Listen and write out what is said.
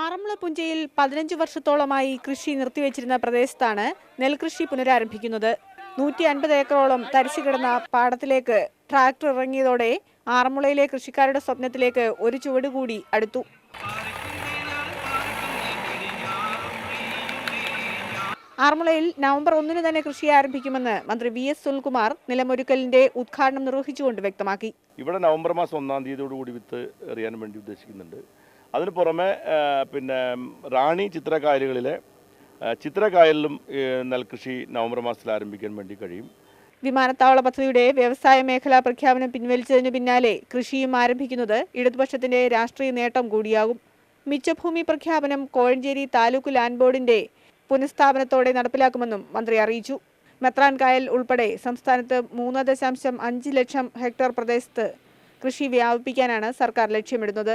ആറന്മുള പുഞ്ചയിൽ പതിനഞ്ച് വർഷത്തോളമായി കൃഷി നിർത്തിവെച്ചിരുന്ന പ്രദേശത്താണ് നെൽകൃഷി പുനരാരംഭിക്കുന്നത്. നൂറ്റി അൻപത് ഏക്കറോളം തരിച്ചു കിടന്ന പാടത്തിലേക്ക് ട്രാക്ടർ ഇറങ്ങിയതോടെ ആറന്മുളയിലെ കൃഷിക്കാരുടെ സ്വപ്നത്തിലേക്ക് ഒരു ചുവട് കൂടി അടുത്തു. ആറന്മുളയിൽ നവംബർ ഒന്നിന് തന്നെ കൃഷി ആരംഭിക്കുമെന്ന് മന്ത്രി വി എസ് സുനിൽകുമാർ നിലമൊരുക്കലിന്റെ ഉദ്ഘാടനം നിർവഹിച്ചുകൊണ്ട് വ്യക്തമാക്കി. ഇവിടെ നവംബർ മാസം ഒന്നാം തീയതിയോടുകൂടി വിത്ത് എറിയാൻ വേണ്ടി ഉദ്ദേശിക്കുന്നുണ്ട്. അതിന് പുറമെ പിന്നെ റാണി ചിത്രക്കായലുകളിലെ ചിത്രകായലിലും നെൽകൃഷി നവംബർ മാസത്തിൽ ആരംഭിക്കാൻ വേണ്ടി കഴിയും. വിമാനത്താവള പദ്ധതിയുടെ വ്യവസായ മേഖലാ പ്രഖ്യാപനം പിൻവലിച്ചതിനു പിന്നാലെ കൃഷിയും ആരംഭിക്കുന്നത് ഇടതുപക്ഷത്തിന്റെ രാഷ്ട്രീയ നേട്ടം കൂടിയാകും. മിച്ചഭൂമി പ്രഖ്യാപനം കോഴഞ്ചേരി താലൂക്ക് ലാൻഡ് ബോർഡിന്റെ പുനഃസ്ഥാപനത്തോടെ നടപ്പിലാക്കുമെന്നും മന്ത്രി അറിയിച്ചു. മെത്രാൻ കായൽ ഉൾപ്പെടെ സംസ്ഥാനത്ത് മൂന്ന് ദശാംശം അഞ്ച് ലക്ഷം ഹെക്ടർ പ്രദേശത്ത് കൃഷി വ്യാപിപ്പിക്കാനാണ് സർക്കാർ ലക്ഷ്യമിടുന്നത്.